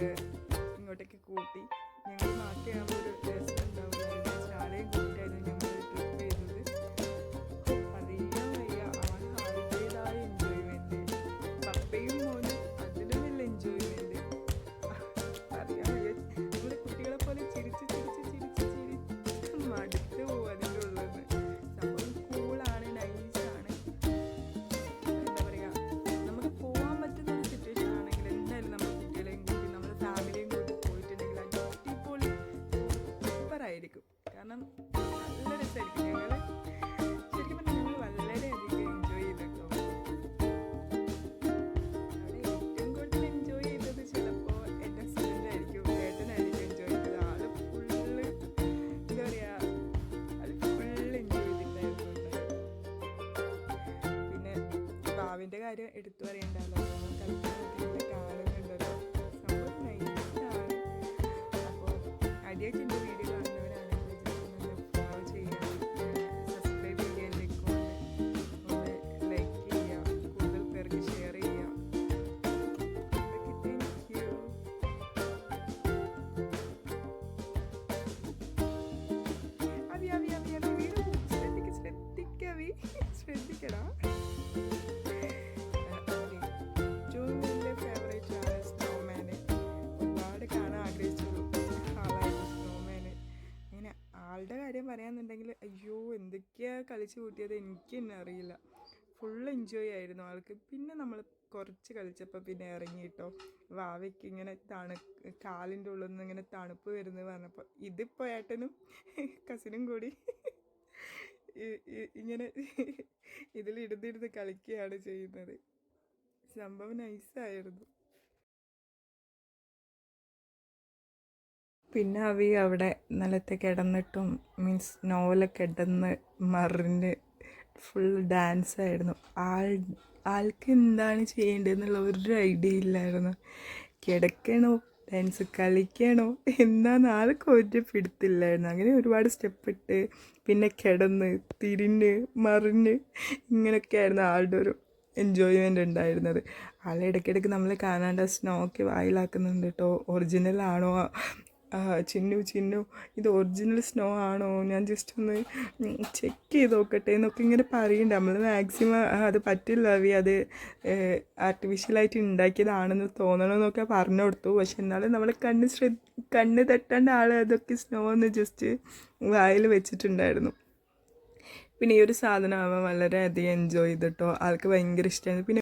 Later. കാര്യം എടുത്തു പറയണ്ടല്ലോ. കളിക്കാൻ വീഡിയോ കാണുന്നവരാണെങ്കിൽ ചെയ്യുക സബ്സ്ക്രൈബ് ചെയ്യാൻ ഒന്ന് ലൈക്ക് ചെയ്യുക കൂടുതൽ പേർക്ക് ഷെയർ ചെയ്യുക. ഓക്കെ അയ്യോ കളിച്ച് കൂട്ടിയത് എനിക്ക് തന്നെ അറിയില്ല. ഫുൾ എൻജോയ് ആയിരുന്നു ആൾക്ക്. പിന്നെ നമ്മൾ കുറച്ച് കളിച്ചപ്പോൾ പിന്നെ ഇറങ്ങി ഇറങ്ങിയിട്ടോ വാവയ്ക്ക് ഇങ്ങനെ തണു കാലിന്റെ ഉള്ളിൽ നിന്ന് ഇങ്ങനെ തണുപ്പ് വരുന്നത് പറഞ്ഞപ്പോൾ ഇതിപ്പോൾ ഏട്ടനും കസിനും കൂടി ഇങ്ങനെ ഇതിലിരുന്നിരുന്ന് കളിക്കുകയാണ് ചെയ്യുന്നത്. സംഭവം നൈസായിരുന്നു പിന്നെ അവി അവിടെ നിലത്ത് കിടന്നിട്ടും മീൻസ് നോവലൊക്കെ കിടന്ന് മറിഞ്ഞ് ഫുൾ ഡാൻസ് ആയിരുന്നു. ആൾ ആൾക്ക് എന്താണ് ചെയ്യേണ്ടതെന്നുള്ള ഒരു ഐഡിയ ഇല്ലായിരുന്നു. കിടക്കണോ? ഡാൻസ് കളിക്കണോ? എന്താന്ന് ആൾക്ക് ഒരു പിടുത്തില്ലായിരുന്നു. അങ്ങനെ ഒരുപാട് സ്റ്റെപ്പ് ഇട്ട് പിന്നെ കിടന്ന് തിരിഞ്ഞ് മറിഞ്ഞ് ഇങ്ങനെയൊക്കെ ആയിരുന്നു ആളുടെ ഒരു എൻജോയ്മെന്റ് ഉണ്ടായിരുന്നത്. ആളെ ഇടയ്ക്കിടയ്ക്ക് നമ്മൾ കാണാണ്ട് സ്നോ ഒക്കെ വായിലാക്കുന്നുണ്ട് കേട്ടോ ഒറിജിനൽ ആണോ? ചിന്നു ചിന്നു ഇത് ഒറിജിനൽ സ്നോ ആണോ? ഞാൻ ജസ്റ്റ് ഒന്ന് ചെക്ക് ചെയ്ത് നോക്കട്ടെ എന്നൊക്കെ ഇങ്ങനെ പറയുന്നുണ്ട് നമ്മൾ മാക്സിമം അത് പറ്റില്ല അവി അത് ആർട്ടിഫിഷ്യലായിട്ട് ഉണ്ടാക്കിയതാണെന്ന് തോന്നണമെന്നൊക്കെ പറഞ്ഞു കൊടുത്തു. പക്ഷെ എന്നാലും നമ്മൾ കണ്ണ് ശ്രദ്ധ കണ്ണ് തട്ടേണ്ട ആൾ അതൊക്കെ സ്നോ എന്ന് ജസ്റ്റ് വായിൽ വെച്ചിട്ടുണ്ടായിരുന്നു. പിന്നെ ഈ ഒരു സാധനം അവൻ വളരെയധികം എൻജോയ് ചെയ്തിട്ടോ ആൾക്ക് ഭയങ്കര ഇഷ്ടമായിരുന്നു പിന്നെ